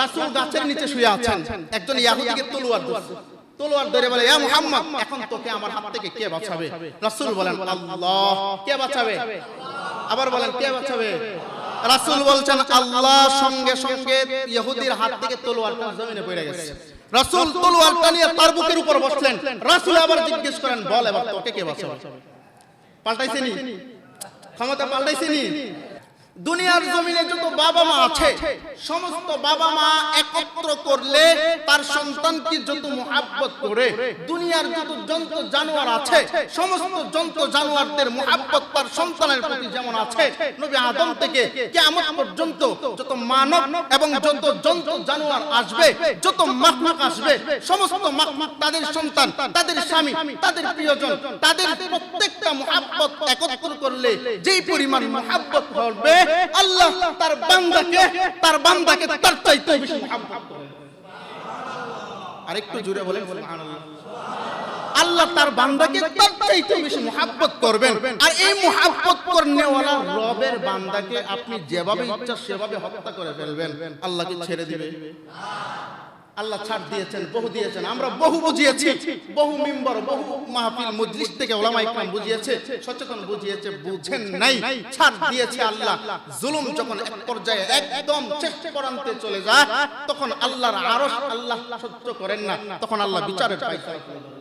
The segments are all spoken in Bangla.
রাসূল গাছের নিচে শুয়ে আছেন। একজন ইয়াহুদিকে তলোয়ার ধরছে। তলোয়ার ধরে বলে ইয়া মুহাম্মদ এখন তোকে আমার হাত থেকে কে বাঁচাবে? রাসূল বলেন আল্লাহ কে বাঁচাবে? আবার বলেন কে বাঁচাবে? রাসূল বলছেন আল্লাহ সঙ্গে সঙ্গে ইহুদির হাত থেকে তলোয়ারটা জমিনে পড়ে গেছে। রাসূল তলোয়ারটা নিয়ে তার বুকের উপর বসলেন রাসূল আবার জিজ্ঞেস করেন বল এবার তোকে কে বাঁচাবে পাল্টাইছেনি ক্ষমতা পাল্টাইছেনি দুনিয়ার জমিনে যত বাবা মা আছে, সমস্ত বাবা মা একত্র করলে তার সন্তানকে যত মোহাব্বত করে, দুনিয়ার যত জন্তু জানোয়ার আছে, সমস্ত জন্তু জানোয়ারদের মোহাব্বত তার সন্তানের প্রতি যেমন আছে, নবী আদম থেকে কিয়ামত পর্যন্ত যত মানব এবং যত জন্তু জানোয়ার আসবে, যত মাখলুক আসবে, সমস্ত মাখলুক তাদের সন্তান, তাদের স্বামী, তাদের প্রিয়জন, তাদের প্রত্যেকটা মোহাব্বত একত্র করলে যেই পরিমাণ মোহাব্বত হবে আল্লাহ তার বান্দাকে তার বান্দাকে তার চাইতে বেশি আরেকটু জুড়ে বলেন আল্লাহ তার বান্দাকে তার চাইতে বেশি মোহাব্বত করবেন। আর এই মোহাব্বত করনেওয়ালা রবের বান্দাকে আপনি যেভাবে ইচ্ছা সেভাবে হত্যা করে ফেলবেন। আল্লাহকে ছেড়ে দিবে। আল্লাহ ছাড় দিয়েছেন বহু দিয়েছেন আমরা বহু বুঝিয়েছি বহু মেম্বার বহু মাহফিল মজলিস থেকে ওলামা ইকরাম বুঝিয়েছে সচেতন বুঝিয়েছে বুঝেন নাই ছাড় দিয়েছে আল্লাহ। জুলুম যখন এক পর্যায়ে একদম চেষ্টা করান্তে চলে যায় তখন আল্লাহর আরশ আল্লাহ সহ্য করেন না তখন আল্লাহ বিচারের ফায়সালা করে দেন।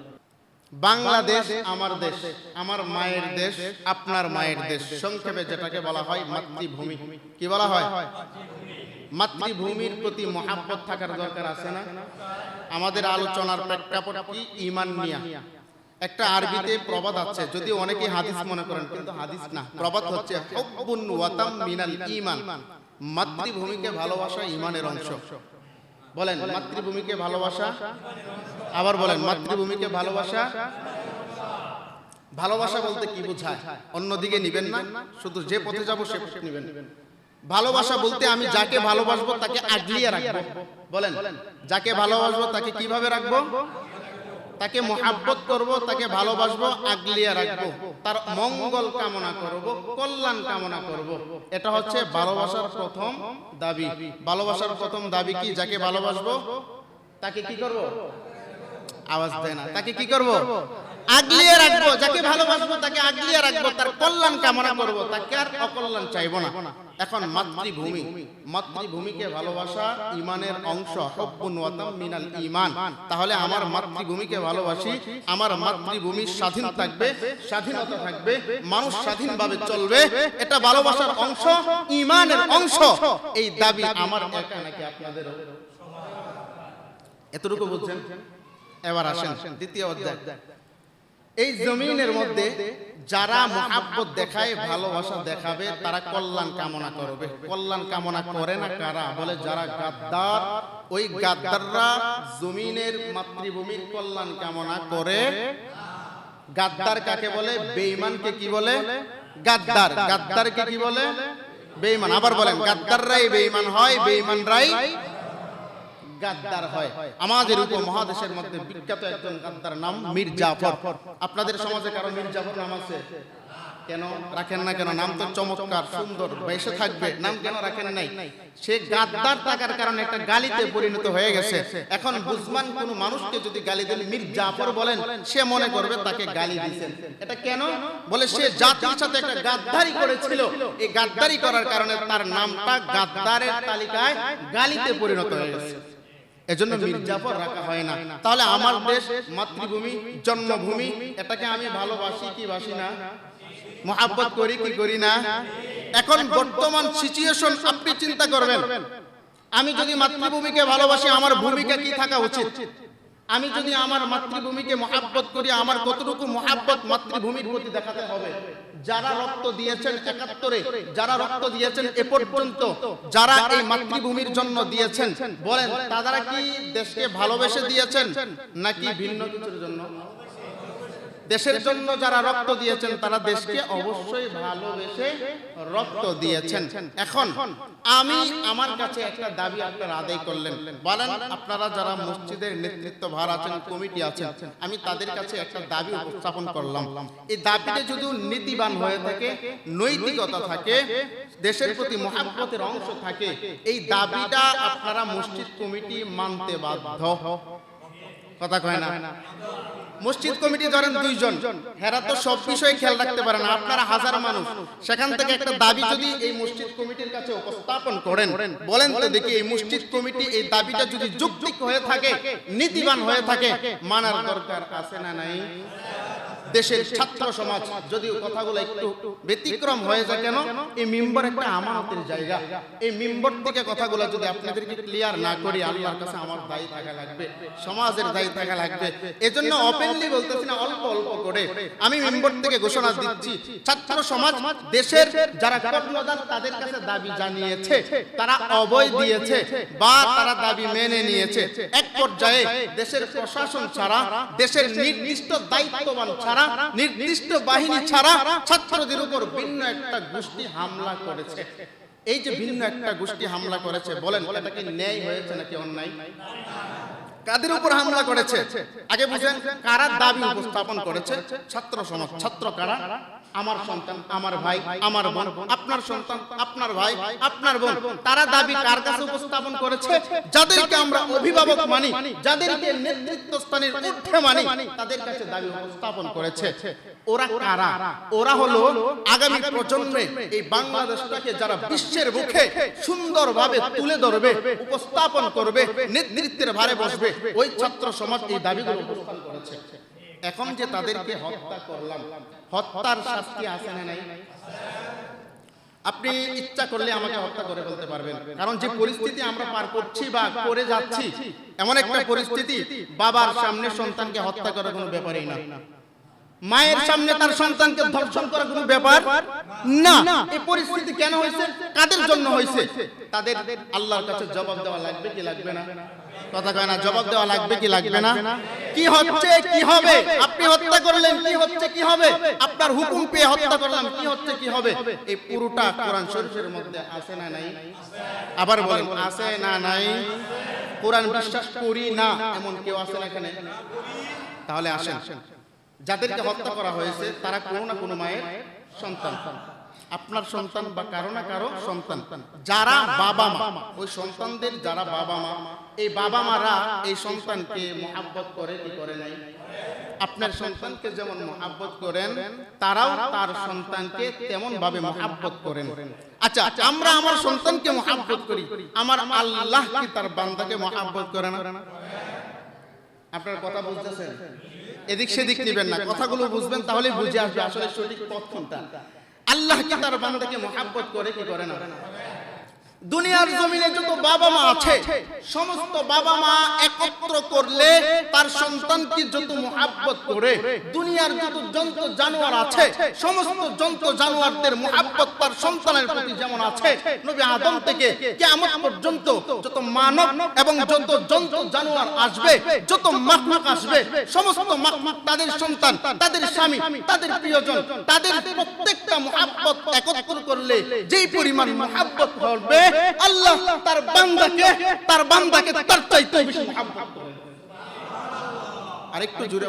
বাংলাদেশ আমার দেশ আমার মায়ের দেশ আপনার মায়ের দেশ। সংক্ষেপে যেটাকে বলা হয় মাতৃভূমি। কি বলা হয়? মাতৃভূমির প্রতি মহাব্বত থাকার দরকার আছে না? আমাদের আলোচনার প্রেক্ষাপট কি? ইমান নিয়া। একটা আরবিতে প্রবাদ আছে যদি অনেকে হাদিস মনে করেন কিন্তু হাদিস না। প্রবাদ হচ্ছে হুব্বুন ওয়াতাম মিনাল ঈমান। মাতৃভূমিকে ভালোবাসা ইমানের অংশ। বলেন মাতৃভূমিকে ভালোবাসা? আবার বলেন মাতৃভূমিকে ভালোবাসা? ভালোবাসা বলতে কি বোঝায়? অন্যদিকে নিবেন না শুধু যে পথে যাব সে পথে নিবেন। ভালোবাসা বলতে আমি যাকে ভালোবাসবো তাকে আগলিয়ে রাখব। বলেন যাকে ভালোবাসবো তাকে কীভাবে রাখব? তাকে মোহাব্বত করব, তাকে ভালোবাসবো, আগলিয়া রাখব। তার মঙ্গল কামনা করব, কল্যাণ কামনা করব। এটা হচ্ছে ভালোবাসার প্রথম দাবি। ভালোবাসার প্রথম দাবি কি? যাকে ভালোবাসবো, তাকে কি করব? আওয়াজ দেয় না। তাকে কি করব? আগলিয়ে রাখব, যাকে ভালোবাসবো তাকে আগলিয়ে রাখব, তার কল্যাণ কামনা করব, তাকে আর অকল্যাণ চাইব না। এখন মাতৃভূমি, মাতৃভূমিকে ভালোবাসা ইমানের অংশ মিনাল ঈমান তাহলে আমার মাতৃভূমিকে ভালোবাসি, আমার মাতৃভূমি স্বাধীন থাকবে, স্বাধীনতা থাকবে, মানুষ স্বাধীনভাবে চলবে, এটা ভালোবাসার অংশ, ইমানের অংশ। এই দাবি আমার একা নাকি আপনাদেরও? এতটুকু বুঝছেন? এবার আসেন, দ্বিতীয় অধ্যায়। এই জমিনের মধ্যে যারা মহাব্বত দেখায় ভালোবাসা দেখাবে তারা কল্যাণ কামনা করবে। কল্যাণ কামনা করে না কারা? বলে যারা গাদ্দার ওই গাদ্দাররা জমিনের মাতৃভূমির কল্যাণ কামনা করে। গাদ্দার কাকে বলে? বেঈমানকে কি বলে? গাদ্দার। গাদ্দারকে কি বলে? বেঈমান। আবার বলেন গাদ্দাররাই বেঈমান হয় বেঈমানরাই গাদ্দার হয়। আমাদের উপমহাদেশের মধ্যে বিখ্যাত একজন গাদ্দার নাম মীর জাফর। আপনাদের সমাজে কারও মীর জাফর নাম আছে? কেন রাখেন না কেন? নাম তো চমৎকার সুন্দর বেশে থাকবে। নাম কেন রাখেন নাই? সে গাদ্দার থাকার কারণে একটা গালিতে পরিণত হয়ে গেছে। এখন বুঝমান কোন মানুষকে যদি গালি দেন মীর জাফর বলেন সে মনে করবে তাকে গালি দিয়েছেন। এটা কেন? বলে সে জাতির সাথে একটা গাদ্দারি করেছিল। এই গাদ্দারি করার কারণে তার নামটা গাদ্দারের তালিকায় গালিতে পরিণত হয়ে গেছে এজন্য মির্জাফর রাখা হয় না। তাহলে আমার দেশ মাতৃভূমি জন্মভূমি এটাকে আমি ভালোবাসি কি বাসি না? মহাব্বত করি কি করি না? এখন বর্তমান সিচুয়েশন আপনি চিন্তা করবেন। আমি যদি মাতৃভূমিকে ভালোবাসি আমার ভূমিকা কি থাকা উচিত? আমি যদি আমার মাতৃভূমিকে মহাব্বত করি, আমার কতটুকু মহাব্বত মাতৃভূমির প্রতি দেখাতে হবে? যারা রক্ত দিয়েছেন একাত্তরে, যারা রক্ত দিয়েছেন এ পর্যন্ত, যারা এই মাতৃভূমির জন্য দিয়েছেন, বলেন, তারা কি দেশকে ভালোবেসে দিয়েছেন নাকি ভিন্ন কিছুর জন্য? দেশের জন্য যারা রক্ত দিয়েছেন, তারা দেশকে অবশ্যই ভালোবেসে রক্ত দিয়েছেন। এখন আমি আমার কাছে একটা দাবি আপনারা আদায় করলেন। বলেন, আপনারা যারা মসজিদের নেতৃত্ব ভার আছেন, কমিটি আছেন, আমি তাদের কাছে একটা দাবি উপস্থাপন করলাম। এই দাবিতে যদি নীতিবান হয়ে থাকে, নৈতিকতা থাকে, দেশের প্রতি মহাব্বতের অংশ থাকে, এই দাবিটা আপনারা মসজিদ কমিটি মানতে বাধ্য। কথা কয় না। মসজিদ কমিটি ধরেন দুইজন। হেরা তো সব বিষয়ে খেয়াল রাখতে পারে না। আপনারা হাজার মানুষ। সেখান থেকে একটা দাবি যদি এই মসজিদ কমিটির কাছে উপস্থাপন করেন বলেন তো দেখি এই মসজিদ কমিটি এই দাবিটা যদি যুক্তিক হয়ে থাকে নীতিবান হয়ে থাকে মানার দরকার আছে না নাই? দেশের ছাত্র সমাজ, যদিও কথাগুলো একটু ব্যতিক্রম হয়ে যায় কেন? এই মিম্বর একটা আমানতের জায়গা। এই মিম্বর থেকে কথাগুলো যদি আপনাদেরকে ক্লিয়ার না করি, আল্লাহর কাছে আমার দায়ী থাকা লাগবে, সমাজের দায়ী থাকা লাগবে। এজন্য ওপেনলি বলতেছি না, অল্প অল্প করে। আমি মিম্বর থেকে ঘোষণা দিচ্ছি, ছাত্র সমাজ, দেশের যারা কর্মদান তাদের কাছে দাবি জানিয়েছে, তারা অবয় দিয়েছে বা তারা দাবি মেনে নিয়েছে। এক পর্যায়ে দেশের প্রশাসন ছাড়া, দেশের নির্দিষ্ট দায়িত্ববান ছাড়া নির্দিষ্ট বাহিনী ছাড়া ছাত্রদের উপর ভিন্ন একটা গোষ্ঠী হামলা করেছে। এই যে ভিন্ন একটা গোষ্ঠী হামলা করেছে, বলেন, এটা কি ন্যায় হয়েছে নাকি অন্যায়? কাদের উপর হামলা করেছে? আগে বুঝেন, কারা দাবি উপস্থাপন করেছে? ছাত্র সমাজ, ছাত্র কারা? আমার সন্তান আমার ভাই আমার বোন আপনার সন্তান আপনার ভাই আপনার বোন তারা দাবি কার কাছে উপস্থাপন করেছে? যাদেরকে আমরা অভিভাবক মানি যাদেরকে নেতৃত্ব স্থানের ঊর্ধ্বে মানি তাদের কাছে দাবি উপস্থাপন করেছে। ওরা কারা? ওরা হলো আগামী প্রজন্মে এই বাংলাদেশটাকে যারা বিশ্বের মুখে সুন্দরভাবে তুলে ধরবে উপস্থাপন করবে নেতৃত্বের ভারে বসবে ওই ছাত্র সমাজ এই দাবিগুলো উপস্থাপন করেছে। এখন যে তাদেরকে হত্যা করলাম হত্যার শাস্তি আছে না নাই? আপনি ইচ্ছা করলে আমাকে হত্যা করে বলতে পারবেন। কারণ যে পরিস্থিতি আমরা পার করছি বা করে যাচ্ছি এমন একটা পরিস্থিতি বাবার সামনে সন্তানকে হত্যা করার কোনো ব্যাপারই না। মায়ের সামনে তার সন্তানকে ধর্ষণ করার কোনো ব্যাপার? না। এই পরিস্থিতি কেন হয়েছে? কাদের জন্য হয়েছে? তাদের আল্লাহর কাছে জবাব দেওয়া লাগবে কি লাগবে না? কথা কয় না জবাব দেওয়া লাগবে কি লাগবে না? কি হচ্ছে কি হবে? আপনি হত্যা করলেন কি হচ্ছে কি হবে? আপনার হুকুম পেয়ে হত্যা করলাম কি হচ্ছে কি হবে? এই পুরোটা কোরআন শরীফের মধ্যে আছে না নাই? আবার বলেন আছে না নাই? কোরআন বিশ্বাস করি না এমন কেউ আছে না এখানে? তাহলে আসেন যাদেরকে হত্যা করা হয়েছে তারা কোনো না কোনো মায়ের সন্তান। আপনার সন্তান বা কারও না কারও সন্তান। যারা বাবা মা ওই সন্তানদের যারা বাবা মা এই বাবা মারা এই সন্তানকে মহাব্বত করে কি করে নাই? আপনার সন্তানকে যেমন মহাব্বত করেন তারাও তার সন্তানকে তেমন ভাবে মহাব্বত করেন। আচ্ছা আমরা আমার সন্তানকে মহাব্বত করি। আমার আল্লাহ কি তার বান্দাকে মহাব্বত করে না? আপনার কথা বুঝতেছেন? এদিক সেদিক নেবেন না কথাগুলো বুঝবেন তাহলে বুঝে আসবে আসলে সঠিক পথ কোনটা। আল্লাহ কি তার বান্দাকে মহাব্বত করে কি করে না? দুনিয়ার জমিনে যত বাবা মা আছে, সমস্ত বাবা মা একত্র করলে তার সন্তানকে যত মহাব্বত করে, দুনিয়ার যত জন্তু জানোয়ার আছে, সমস্ত জন্তু জানোয়ারদের মহাব্বত তার সন্তানের প্রতি যেমন আছে, নবী আদম থেকে কিয়ামত পর্যন্ত যত মানব এবং যত জন্তু জানোয়ার আসবে, যত মাখলুক আসবে, সমস্ত মাখলুক তাদের সন্তান, তাদের স্বামী, তাদের প্রিয়জন, তাদের প্রত্যেকটা মহাব্বত একত্র করলে যেই পরিমাণ মহাব্বত হবে আল্লাহ তার বান্দাকে তার বান্দাকে তার চাইতে বেশি আরেকটু জুড়ে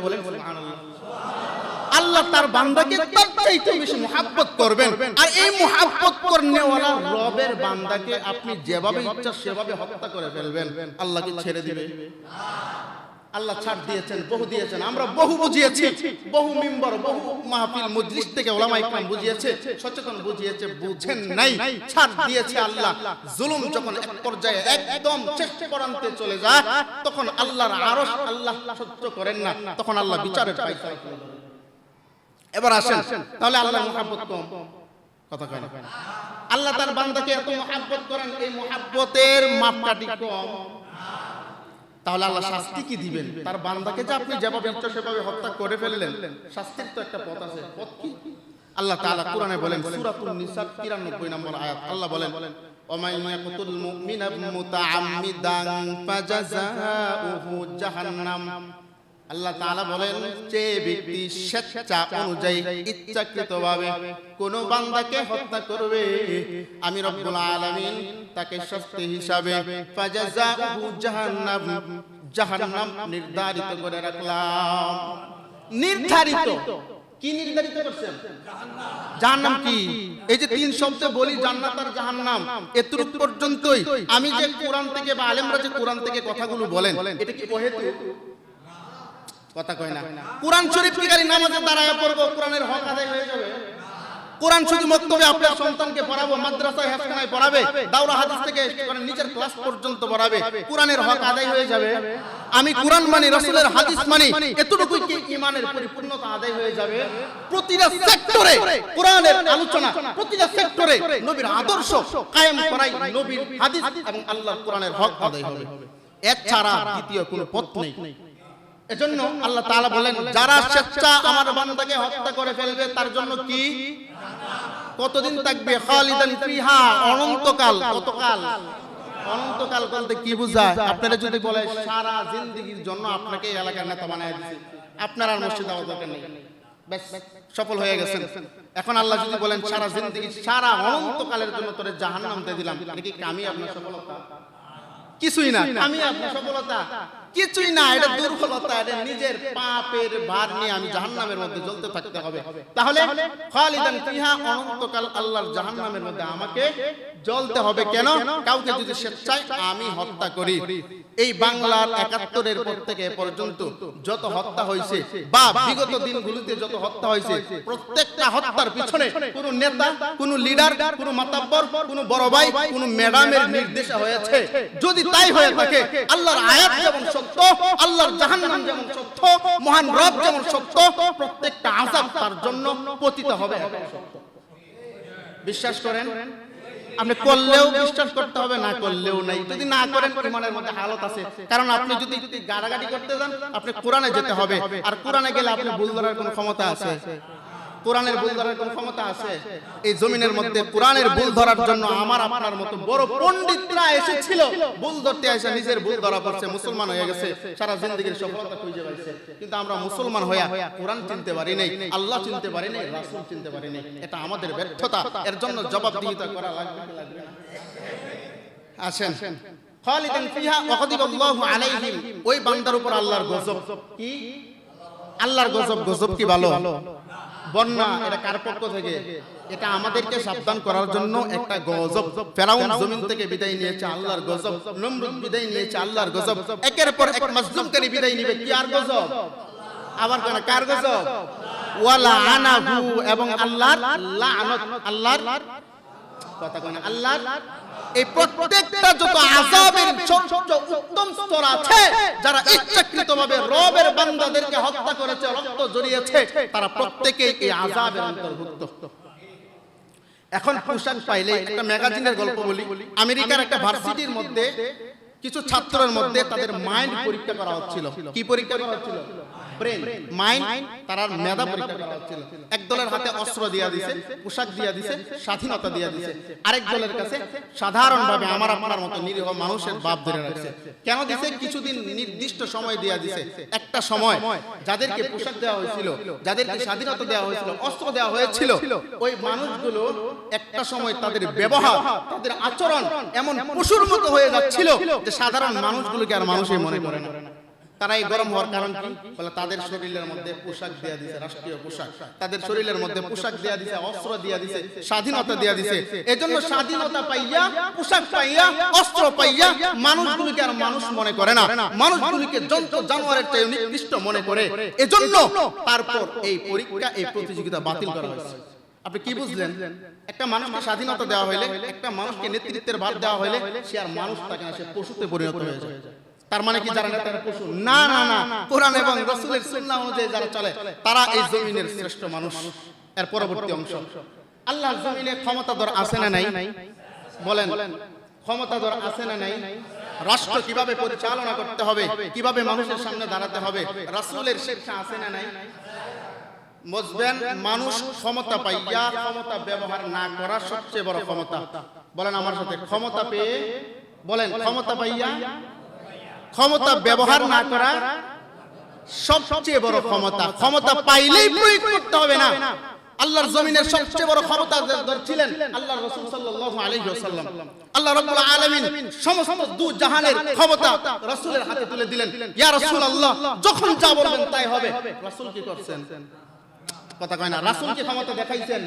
আল্লাহ তার বান্দাকে তার চাইতে বেশি মোহাব্বত করবেন। আর এই মহাব্বত করনেওয়ালা রবের বান্দাকে আপনি যেভাবে ইচ্ছা সেভাবে হত্যা করে ফেলবেন। আল্লাহকে ছেড়ে দিবে। আল্লাহ ছাড় দিয়েছেন বহু দিয়েছেন। আমরা বহু বুঝিয়েছি বহু মিম্বর বহু মাহফিল মজলিস থেকে ওলামা ইকরাম বুঝিয়েছে সচেতন বুঝিয়েছে বুঝেন নাই ছাড় দিয়েছে আল্লাহ। জুলুম যখন এক পর্যায়ে একদম শেষ পরান্তে চলে যায় তখন আল্লাহর আরশ আল্লাহ সহ্য করেন না তখন আল্লাহ বিচারের ফায়সালা করে এবার আসেন তাহলে আল্লাহ মহাব্বত কম। কথা কয় না। আল্লাহ তার বান্দাকে এত মহাব্বত করেন এই মহাব্বতের মাপকাঠি কম। তাহলে আল্লাহ শাস্তি কি দিবেন তার বান্দাকে যে আপনি যেভাবে ইচ্ছা সেভাবে হত্যা করে ফেললেন শাস্তির তো একটা পথ আছে পথ কি আল্লাহ তাআলা কোরআনে বলেন সূরাতুন নিসা 93 নম্বর আয়াত আল্লাহ বলেন ومن يقتل مؤمنا متعمدا فجزاؤه جهنم আল্লাহ তাআলা বলেন, যে ব্যক্তি স্বেচ্ছা অনুযায়ী ইচ্ছাকৃতভাবে কোন বান্দাকে হত্যা করবে, আমি রব্বুল আলামিন তাকে শাস্তি হিসাবে ফাজাযাহু জাহান্নাম জাহান্নাম নির্ধারিত করে রাখলাম। নির্ধারিত? কি নির্ধারিত করছেন? জাহান্নাম কি? এই যে তিন শব্দ বলি জান্নাত আর জাহান্নাম, এতটুক পর্যন্তই আমি যে কোরআন থেকে বা আলেমরা যে কোরআন থেকে কথাগুলো বলেন, এটা কি অহেতুক? কথা কয় না। কোরআন শরীফ কি খালি নামাজে দাঁড়ায় পড়ব, কোরআনের হক আদায় হয়ে যাবে? কোরআন শুধু মক্তবে আপনার সন্তানকে পড়াবো, মাদ্রাসায় হাসখানায় পড়াবে, দাওরা হাদিস থেকে মানে নিজের ক্লাস পর্যন্ত পড়াবে, কোরআনের হক আদায় হয়ে যাবে। আমি কোরআন মানি, রাসূলের হাদিস মানি, এতটুকুই কি ঈমানের পরিপূর্ণতা আদায় হয়ে যাবে? প্রতিটা সেক্টরে কোরআনের আলোচনা, প্রতিটা সেক্টরে নবীর আদর্শ কায়েম করাই নবীর হাদিস এবং আল্লাহর কোরআনের হক আদায় হবে। এক ছাড়া দ্বিতীয় কোনো পথ নেই। এজন্য আল্লাহ তাআলা বলেন যারা স্বেচ্ছা আমার বান্দাকে হত্যা করে ফেলবে তার জন্য কি? কতদিন থাকবে? খালিদান ফিহা অনন্তকাল কতকাল? অনন্তকাল বলতে কি বোঝায়? আপনারা যদি বলে সারা জিন্দেগীর জন্য আপনাকে এই এলাকার নেতা বানায় দিয়েছে আপনার আর মসজিদ হওয়ার দরকার নেই। সফল হয়ে গেছেন। এখন আল্লাহ যদি বলেন সারা জিন্দেগি সারা অনন্তকালের জন্য তোরে জাহান্নাম দিয়ে দিলাম। এটা কি কামি আপনার সফলতা? কিছুই না। আমি আপনার সফলতা। কিছুই না এটা দুর্বলতা এটা নিজের পাপের ভার নিয়ে আমি জাহান্নামের মধ্যে জ্বলতে থাকতে হবে। তাহলে খালিদান ফিহা অনন্তকাল আল্লাহর জাহান্নামের মধ্যে আমাকে জ্বলতে হবে কেন? কাউকে যদি স্বেচ্ছায় আমি হত্যা করি এই বাংলার একাত্তরের পর থেকে পর্যন্ত যত হত্যা হয়েছে বা বিগত দিনগুলিতে যত হত্যা হয়েছে প্রত্যেকটা হত্যার পিছনে কোন নেতা কোন লিডার কোন মাতাব্বর কোন বড় ভাই কোন ম্যাডামের নির্দেশে হয়েছে যদি তাই হয়ে থাকে আল্লাহর আয়াত যেমন সত্য, আল্লাহর জাহান্নাম যেমন সত্য, মহান রব যেমন সত্য, প্রত্যেকটা আযাব তার জন্য পতিত হবে। বিশ্বাস করেন? আপনি করলেও বিশ্বাস করতে হবে, না করলেও নাই। যদি না করেন মধ্যে হালত আছে। কারণ আপনি যদি গাড়াগাড়ি করতে যান, আপনি কোরআনে যেতে হবে। আর কোরআনে গেলে আপনি ভুল ধরার কোনো ক্ষমতা আছে। কোরআনের ভুল ধরার কোনো ক্ষমতা আছে? এই জমিনের মধ্যে কোরআনের ভুল ধরার জন্য আমার আপনার মতো বড় পণ্ডিতরা এসেছিল। ভুল ধরতে এসে নিজের ভুল ধরা পড়ছে মুসলমান হয়ে গেছে সারা জিন্দগির সফলতা খুঁজে পাইছে। কিন্তু আমরা মুসলমান হইয়া কোরআন চিনতে পারি নাই আল্লাহ চিনতে পারি নাই রাসূল চিনতে পারি নাই। এটা আমাদের ব্যর্থতা এর জন্য জবাবদিহিতা করা লাগবে। কি লাগবে না? আসেন। খালিদান ফিহা ওয়া আলাইহিম ওই বান্দার উপর আল্লাহর গজব। কি? আল্লাহর গজব গজব কি ভালো? বন্যা এটা কার পক্ষ থেকে? এটা আমাদেরকে সাবধান করার জন্য একটা গজব। ফেরাউন জমিন থেকে বিদায় নিয়েছে আল্লাহর গজব। নমরুদ বিদায় নিয়েছে আল্লাহর গজব। একের পর এক মাজলুমকারী বিদায় নিবে। কি আর গজব? আবার কেন? কার গজব? ওয়ালা আনাহু এবং আল্লাহর লানত। আল্লাহর কথা কয় না আল্লাহর এই প্রত্যেকটা যত উত্তম স্তর আছে, যারা রবের বান্দাদেরকে হত্যা করেছে, রক্ত জড়িয়েছে, তারা প্রত্যেকেই এই অন্তর্ভুক্ত। এখন পোশাক পাইলে একটা ম্যাগাজিনের গল্প বলি। আমেরিকার একটা ভার্সিটির মধ্যে কিছু ছাত্রের মধ্যে তাদের মাইন্ড পরীক্ষা করা হচ্ছিল। কি পরীক্ষা করা হচ্ছিল? ব্রেন মাইন্ড তার মেধা পরীক্ষা করা হচ্ছিল। এক দলের হাতে অস্ত্র দিয়া দিছে, পোশাক দিয়া দিছে, স্বাধীনতা দিয়া দিছে। আরেক দলের কাছে সাধারণভাবে আমার, আপনার মতো নিরীহ মানুষের বাপ ধরে রাখছে। কেন দিছে? কিছুদিন নির্দিষ্ট সময় দিয়া দিছে। একটা সময় যাদেরকে পোশাক দেওয়া হয়েছিল, যাদেরকে স্বাধীনতা দেওয়া হয়েছিল, অস্ত্র দেওয়া হয়েছিল, ওই মানুষগুলো একটা সময় তাদের ব্যবহার, তাদের আচরণ এমন পশুর মতো হয়ে যাচ্ছিল যে সাধারণ মানুষগুলোকে আর মানুষই মনে করে না। তারা এই গরম হওয়ার কারণ কি? বলে তাদের শরীরের মধ্যে পোশাক দেয়া দিছে রাষ্ট্রীয় পোশাক। তাদের শরীরের মধ্যে পোশাক দেয়া দিছে অস্ত্র দেয়া দিছে স্বাধীনতা দেয়া দিছে। এজন্য স্বাধীনতা পাইয়া পোশাক পাইয়া অস্ত্র পাইয়া মানুষগুলিকে আর মানুষ মনে করে না। মানুষগুলিকে জন্তু জানোয়ারের চেয়ে নিকৃষ্ট মনে করে। এজন্য তারপর এই পরীক্ষা এই প্রতিযোগিতা বাতিল করা হয়েছে। আপনি কি বুঝলেন? একটা মানুষকে স্বাধীনতা দেওয়া হইলে একটা মানুষকে নেতৃত্বের ভার দেওয়া হইলে সে আর মানুষ থাকে না সে পশুতে পরিণত হয়ে যায়। তার মানে কি যারা নেতারা পশু? না না না। কোরআন এবং রাসূলের সুন্নাহ অনুযায়ী যারা চলে তারা এই জমিনের শ্রেষ্ঠ মানুষ। এর পরবর্তী অংশ। আল্লাহর জমিনে ক্ষমতাধর আছে না নাই? বলেন ক্ষমতাধর আছে না নাই? রাষ্ট্র কীভাবে পরিচালনা করতে হবে? কীভাবে মানুষের সামনে দাঁড়াতে হবে? রাসূলের শিক্ষা আছে না নাই? বুঝবেন মানুষ ক্ষমতা পাইয়া ক্ষমতা ব্যবহার না করা সবচেয়ে বড় ক্ষমতা। বলেন আমার সাথে ক্ষমতা পেয়ে বলেন ক্ষমতা পাইয়া ক্ষমতা ব্যবহার না করা সবচেয়ে বড় ক্ষমতা। ক্ষমতা। পাইলেই প্রয়োগ করতে হবে না। আল্লাহর জমিনের সবচেয়ে বড় ক্ষমতা ছিলেন আল্লাহ রাসূল সাল্লাল্লাহু আলাইহি ওয়াসাল্লাম। আল্লাহ রাব্বুল আলামিন সমস্ত দু জাহানের ক্ষমতা রাসূলের হাতে তুলে দিলেন। ইয়া রাসূলুল্লাহ যখন যা বলবেন তাই হবে। রাসূল কি করছেন? কথা কয় না রাসূল কি ক্ষমতা দেখাইছেন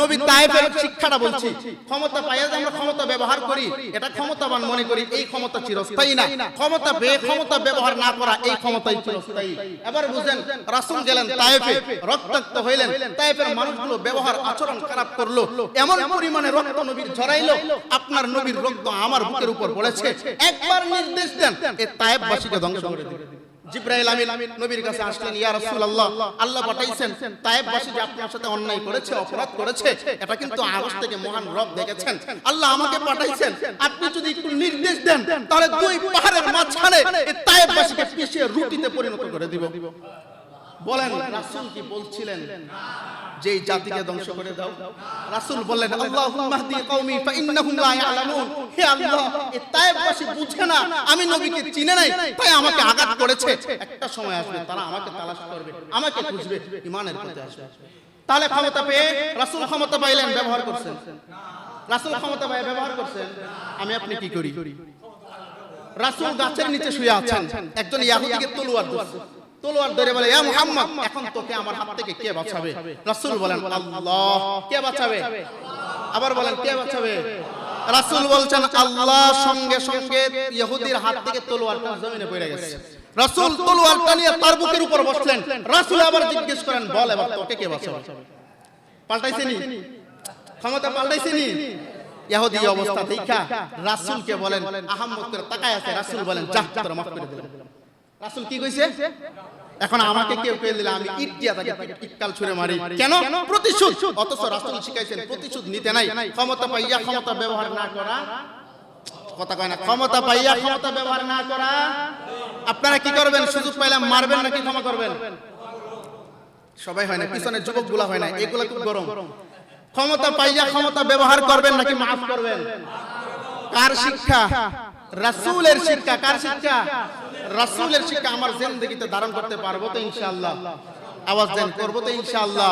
নবী তায়েফের শিক্ষাটা বলছি। ক্ষমতা পাইয়া যে আমরা ক্ষমতা ব্যবহার করি এটা ক্ষমতাবান মনে করি এই ক্ষমতা চিরস্থায়ী না। ক্ষমতা বে ক্ষমতা ব্যবহার না করা এই ক্ষমতাই চিরস্থায়ী। এবার বুঝেন রাসূল গেলেন তায়েফে রক্তাক্ত হইলেন তায়েফের মানুষগুলো ব্যবহার আচরণ খারাপ করল এমন পরিমাণে রক্ত নবীর ঝরাইলো আপনার নবীর রক্ত আমার বুকের উপর পড়েছে। একবার নির্দেশ দেন এই তায়েফবাসীকে ধ্বংস করে দিন জিব্রাইল আমিন নবীর কাছে আসলেন, ইয়া রাসূলুল্লাহ, আল্লাহ পাঠাইছেন। তায়েববাসী যে আপনার সাথে অন্যায় করেছে, অপরাধ করেছে, এটা কিন্তু আরশ থেকে মহান রব দেখেছেন। আল্লাহ আমাকে পাঠাইছেন। আপনি যদি একটু নির্দেশ দেন, তাহলে দুই পাহাড়ের মাঝখানে এই তায়েববাসীকে পিষে রুটিতে পরিণত করে দিব। বলেন রাসূল কি বলছিলেন? যে জাতিকে ধ্বংস করে দাও। রাসূল বললেন কওমি ফা ইন্নাহুম লা ইয়ালামুন। হে আল্লাহ এই তায়েববাসী বুঝে না আমি নবীকে চিনে নাই তাই আমাকে আঘাত করেছে। একটা সময় আসবে তারা আমাকে তালাশ করবে আমাকে খুঁজবে ঈমানের পথে আসবে। তাহলে ক্ষমতা পেয়ে রাসূল ক্ষমতা পাইলেন ব্যবহার করছেন। রাসূল ক্ষমতা ব্যবহার করছেন। আমি আপনি কি করি? রাসূল গাছের নিচে শুয়ে আছেন। একজন ইয়াহুদিকে তলোয়ার ধরছে তলোয়ার ধরে বলে ইয়া মুহাম্মদ এখন তোকে আমার হাত থেকে কে বাঁচাবে? রাসূল বলেন আল্লাহ কে বাঁচাবে? আবার বলেন কে বাঁচাবে? রাসূল বলছেন আল্লাহ সঙ্গে সঙ্গে ইহুদির হাত থেকে তলোয়ারটা জমিনে পড়ে গেছে। রাসূল তলোয়ারটা নিয়ে তার বুকের উপর বসলেন। রাসূল আবার জিজ্ঞেস করেন বল এবার তোকে কে বাঁচাবে? পাল্টাইছেনি? ক্ষমতা পাল্টাইছেনি? ইহুদি অবস্থা দেখা। রাসূলকে বলেন আহাম্মদ করে তাকায় আছে। রাসূল বলেন যা তোর মাফ করে দিলাম রাসূল কি কইছে? এখন আমাকে কেউ পেয়ে দিলে আমি ইট দিয়া তাকে ইটকাল ছুঁড়ে মারি। কেন? প্রতিশোধ। অথচ রাসূল শিখাইছেন প্রতিশোধ নিতে নাই। ক্ষমতা পাইয়া ক্ষমতা ব্যবহার না করা। কথা কয় না ক্ষমতা পাইয়া ক্ষমতা ব্যবহার না করা। আপনারা কি করবেন? সুযোগ পাইলে মারবেন নাকি ক্ষমা করবেন? সবাই হয় না পিছনের যুবকগুলা হয় না। এগুলা খুব গরম। ক্ষমতা পাইয়া ক্ষমতা ব্যবহার করবেন নাকি মাফ করবেন? কার শিক্ষা? রাসূলের শিক্ষা কার শিক্ষা। রাসূলের শিক্ষা আমার জিন্দেগিতে ধারণ করতে পারব তো ইনশাআল্লাহ। আওয়াজ দেন করব তো ইনশাআল্লাহ।